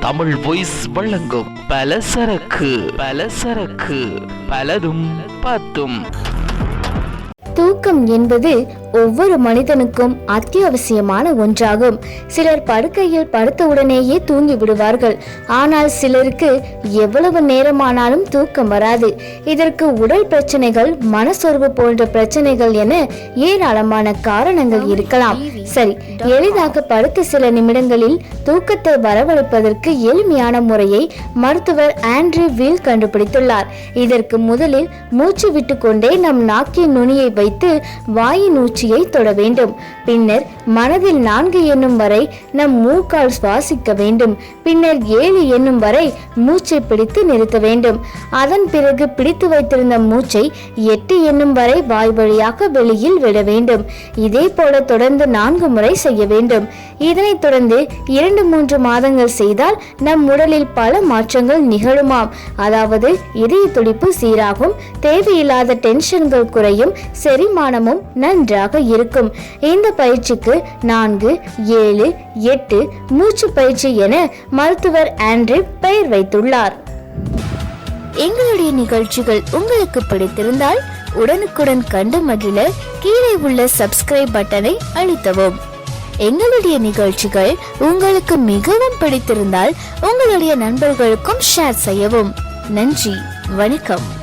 Tamil voice வழங்கும் பலசரக்கு பலசரக்கு பலதும் பத்தும் தூக்கம் என்பது ஒவ்வொரு மனிதனுக்கும் அத்தியாவசியமான ஒன்றாகும். சிலர் படுக்கையில் படுத்தவுடனேயே தூங்கி விடுவார்கள். ஆனால் சிலருக்கு எவ்வளவு நேரமானாலும் தூக்கம் வராது. இதற்கு உடல் பிரச்சனைகள் மனசோர்வு போன்ற பிரச்சனைகள் என ஏராளமான காரணங்கள் இருக்கலாம். சரி எளிதாக படுத்த சில நிமிடங்களில் தூக்கத்தை வரவழைப்பதற்கு எளிமையான முறையை மருத்துவர் ஆண்ட்ரி வீல் கண்டுபிடித்துள்ளார். இதற்கு முதலில் மூச்சு விட்டுக்கொண்டே நம் நாக்கின் நுனியை வைத்து வாயின் ஊச்சியை தொட வேண்டும். பின்னர் மனதில் நான்கு என்னும் வரை நம் மூக்கால் சுவாசிக்க வேண்டும். பின்னர் ஏழு என்னும் வரை மூச்சை பிடித்து நிறுத்த வேண்டும். அதன் பிறகு பிடித்து வைத்திருந்த மூச்சை எட்டு என்னும் வரை வாய் வழியாக வெளியில் விட வேண்டும். இதே போல தொடர்ந்து நான்கு முறை செய்ய வேண்டும். இதனைத் தொடர்ந்து இரண்டு மூன்று மாதங்கள் செய்தால் நம் உடலில் பல மாற்றங்கள் நிகழுமாம். அதாவது இதய துடிப்பு சீராகும் தேவையில்லாத டென்ஷன்கள் குறையும் செரிமானமும் நன்றாக இருக்கும். இந்த பயிற்சிக்கு நான்கு ஏழு எட்டு மூச்சு பயிற்சி என மருத்துவர் ஆண்ட்ரி பெயர் வைத்துள்ளார். எங்களுடைய நிகழ்ச்சிகள் உங்களுக்கு பிடித்திருந்தால் உடனுக்குடன் கண்டு மகிழ கீழே உள்ள சப்ஸ்கிரைப் பட்டனை அழுத்தவும் எங்களுடைய நிகழ்ச்சிகள் உங்களுக்கு மிகவும் பிடித்திருந்தால் உங்களுடைய நண்பர்களுக்கும் ஷேர் செய்யவும். நன்றி வணக்கம்.